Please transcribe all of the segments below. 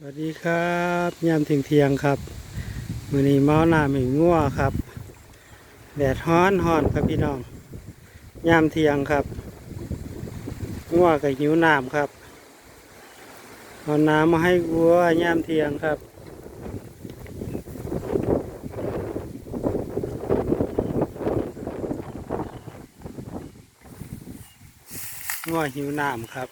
สวัสดีครับยามเที่ยงเที่ยงครับมือนี้เมาหน้าไม่งัวครับแดดฮ้อนฮ้อนครับพี่น้องยามเที่ยงครับงัวกับหิวน้ำครับเอาน้ำมาให้วัวยามเที่ยงครับงัวหิวน้ำครับ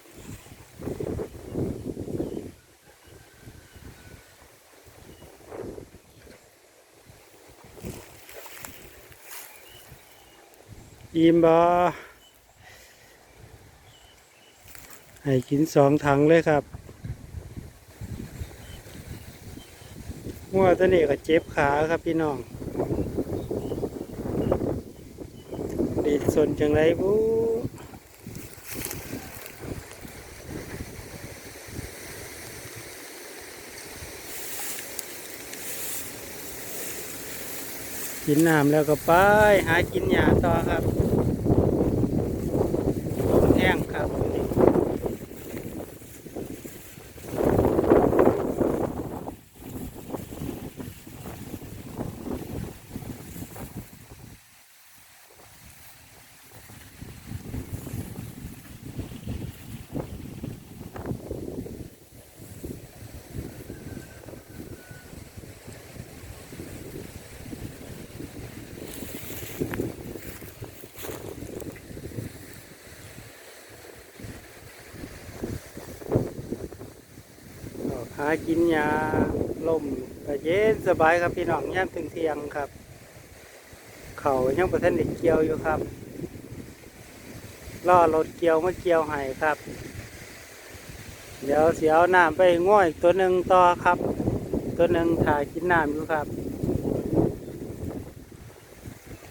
อิ่มบ่ให้กินสองถังเลยครับหัวตัวนี้ก็เจ็บขาครับพี่น้องดีดสนจังไรบู กินน้ำแล้วก็ไปหากินหญ้าต่อครับ หากินยาลมก็เย็นสบายครับพี่น้องย่ามถึงเที่ยงครับ เขายังประทันเด็กเกี่ยวอยู่ครับล่อรถเกี่ยวมาเกี่ยวให้ครับ เดี๋ยวเสียเอาน้ำไปง่อยตัวหนึ่งต่อครับ ตัวหนึ่งถ่ายกินน้ำอยู่ครับ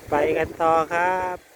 ไปกันต่อครับ